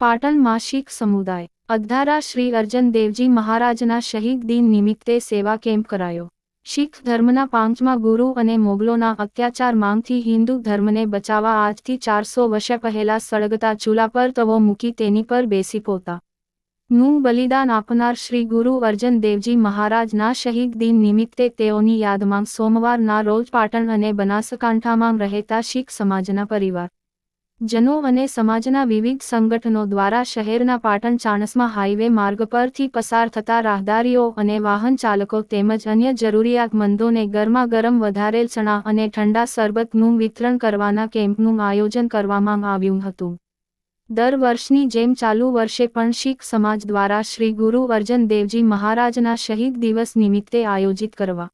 પાટણમાં શીખ સમુદાય. અધારા શ્રી અર્જન દેવજી મહારાજના શહીદ દિન નિમિત્તે સેવા કેમ્પ કરાયો. શીખ ધર્મના પાંચમા ગુરુ અને મોગલોના અત્યાચાર માંગથી હિન્દુ ધર્મને બચાવવા આજથી ચારસો વર્ષ પહેલા સળગતા ચૂલા પર તવો મૂકી તેની પર બેસી પોતા. નું બલિદાન આપનાર શ્રી ગુરુ અર્જન દેવજી મહારાજના શહીદ દિન નિમિત્તે તેઓની યાદમાં સોમવારના રોજ પાટણ અને બનાસકાંઠામાં રહેતા શીખ સમાજના પરિવાર. જનો અને સમાજના વિવિધ સંગઠનો દ્વારા શહેરના પાટણ ચાણસમાં હાઈવે માર્ગ પરથી પસાર થતા રાહદારીઓ અને વાહન ચાલકો તેમજ અન્ય જરૂરિયાતમંદોને ગરમા ગરમ વધારેલ ચણા અને ઠંડા શરબતનું વિતરણ કરવાના કેમ્પનું આયોજન કરવામાં આવ્યું હતું. દર વર્ષની જેમ ચાલુ વર્ષે પણ શીખ સમાજ દ્વારા શ્રી ગુરુ અર્જન દેવજી મહારાજના શહીદ દિવસ નિમિત્તે આયોજિત કરવા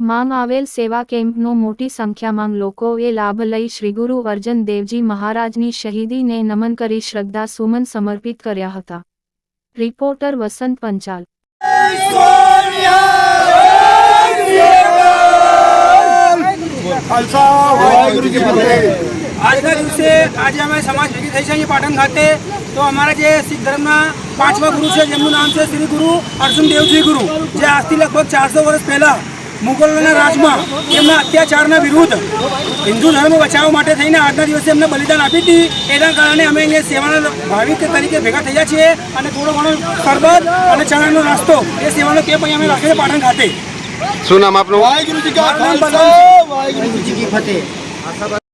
માંગ આવેલ સેવા કેમ્પનો મોટી સંખ્યામાં લોકોએ લાભ લઈ શ્રી ગુરુ અર્જન દેવજી મહારાજની શહીદીને નમન કરી શ્રદ્ધા સુમન સમર્પિત કર્યા હતા. રિપોર્ટર વસંત પંચાલ. આજના દિવસે આજે અમે સમાજ ભેગી થઈ છે અહીં પાટણ ખાતે. તો અમારા જે શીખ ધર્મના પાંચમા ગુરુ છે જેમનું નામ છે શ્રી ગુરુ અર્જુન દેવજી ગુરુ જે આજથી લગભગ ચારસો વર્ષ પહેલા મુગલોના રાજમાં એમના અત્યાચારના વિરુદ્ધ હિન્દુ ધર્મ બચાવવા માટે થઈને આજના દિવસે એમને બલિદાન આપી હતી. એના કારણે અમે અહીંયા સેવાના ભાવિક તરીકે ભેગા થયા છીએ અને થોડો ઘણો શરબત અને ચણાનો નાસ્તો એ સેવાનો કેમ્પ અહીંયા અમે રાખ્યો છે પાટણ ખાતે. શું નામ આપનું? વાહેગુરુજી કા ખાલસા વાહેગુરુ કી ફતેહ.